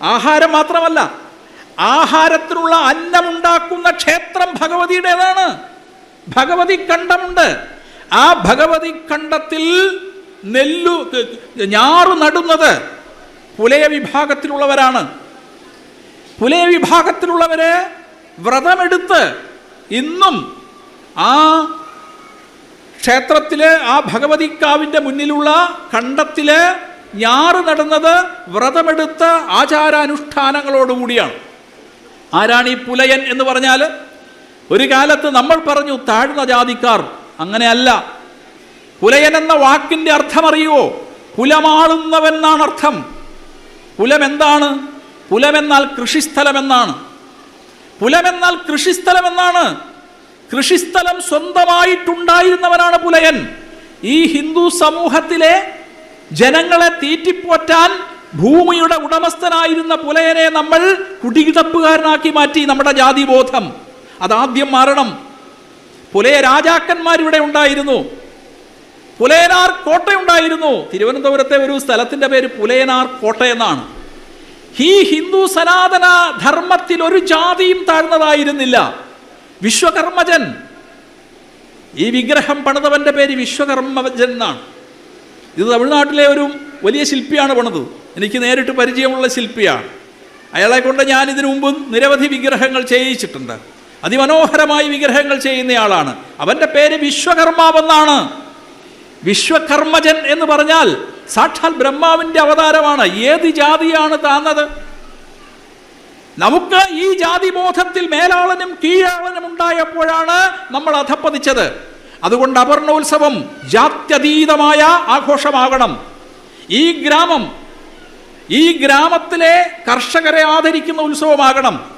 ആഹാരം മാത്രമല്ല ആഹാരത്തിനുള്ള അന്നമുണ്ടാക്കുന്ന ക്ഷേത്രം ഭഗവതിയുടേതാണ്. ഭഗവതി കണ്ടമുണ്ട് ആ ഭഗവതി കണ്ടത്തിൽ നെല്ലു ഞാറു നടുന്നത് പുലയ വിഭാഗത്തിലുള്ളവരാണ്. പുലയ വിഭാഗത്തിലുള്ളവര് വ്രതമെടുത്ത് ഇന്നും ആ ക്ഷേത്രത്തിലെ ആ ഭഗവതിക്കാവിന്റെ മുന്നിലുള്ള കണ്ടത്തിൽ ഞാറ് നടുന്നത് വ്രതമെടുത്ത ആചാരാനുഷ്ഠാനങ്ങളോടുകൂടിയാണ്. ആരാണ് ഈ പുലയൻ എന്ന് പറഞ്ഞാൽ ഒരു കാലത്ത് നമ്മൾ പറഞ്ഞു താഴ്ന്ന ജാതിക്കാർ. അങ്ങനെയല്ല. പുലയൻ എന്ന വാക്കിന്റെ അർത്ഥമറിയുവോ? കുലമാളുന്നവെന്നാണ് അർത്ഥം. കുലമെന്താണ് എന്താണ് പുലമെന്നാൽ കൃഷിസ്ഥലം എന്നാണ് പുലമെന്നാൽ കൃഷിസ്ഥലം എന്നാണ് കൃഷിസ്ഥലം സ്വന്തമായിട്ടുണ്ടായിരുന്നവനാണ് പുലയൻ. ഈ ഹിന്ദു സമൂഹത്തിലെ ജനങ്ങളെ തീറ്റിപ്പോറ്റാൻ ഭൂമിയുടെ ഉടമസ്ഥനായിരുന്ന പുലയനെ നമ്മൾ കുടികിടപ്പുകാരനാക്കി മാറ്റി നമ്മുടെ ജാതിബോധം. അതാദ്യം മാറണം. പുലയ രാജാക്കന്മാരിവിടെ ഉണ്ടായിരുന്നു. പുലയനാർ കോട്ടയുണ്ടായിരുന്നു. തിരുവനന്തപുരത്തെ ഒരു സ്ഥലത്തിന്റെ പേര് പുലയനാർ കോട്ട എന്നാണ്. ഈ ഹിന്ദു സനാതന ധർമ്മത്തിൽ ഒരു ജാതിയും താഴ്ന്നതായിരുന്നില്ല. വിശ്വകർമ്മജൻ. ഈ വിഗ്രഹം പണിതവന്റെ പേര് വിശ്വകർമ്മജൻ എന്നാണ്. ഇത് തമിഴ്നാട്ടിലെ ഒരു വലിയ ശില്പിയാണ് പണിത്. എനിക്ക് നേരിട്ട് പരിചയമുള്ള ശില്പിയാണ്. അയാളെ കൊണ്ട് ഞാൻ ഇതിനു മുമ്പ് നിരവധി വിഗ്രഹങ്ങൾ ചെയ്യിച്ചിട്ടുണ്ട്. അതിമനോഹരമായി വിഗ്രഹങ്ങൾ ചെയ്യുന്നയാളാണ് അവന്റെ പേര് വിശ്വകർമാവെന്നാണ് വിശ്വകർമ്മജൻ എന്ന് പറഞ്ഞാൽ സാക്ഷാൽ ബ്രഹ്മാവിന്റെ അവതാരമാണ്. ഏത് ജാതിയാണ് താന്നത്? നമുക്ക് ഈ ജാതിബോധത്തിൽ മേലാളനും കീഴാളനും ഉണ്ടായപ്പോഴാണ് നമ്മൾ അധപ്പതിച്ചത് അതുകൊണ്ട് അപർണോത്സവം ജാത്യതീതമായ ആഘോഷമാകണം. ഈ ഗ്രാമം ഈ ഗ്രാമത്തിലെ കർഷകരെ ആദരിക്കുന്ന ഉത്സവമാകണം.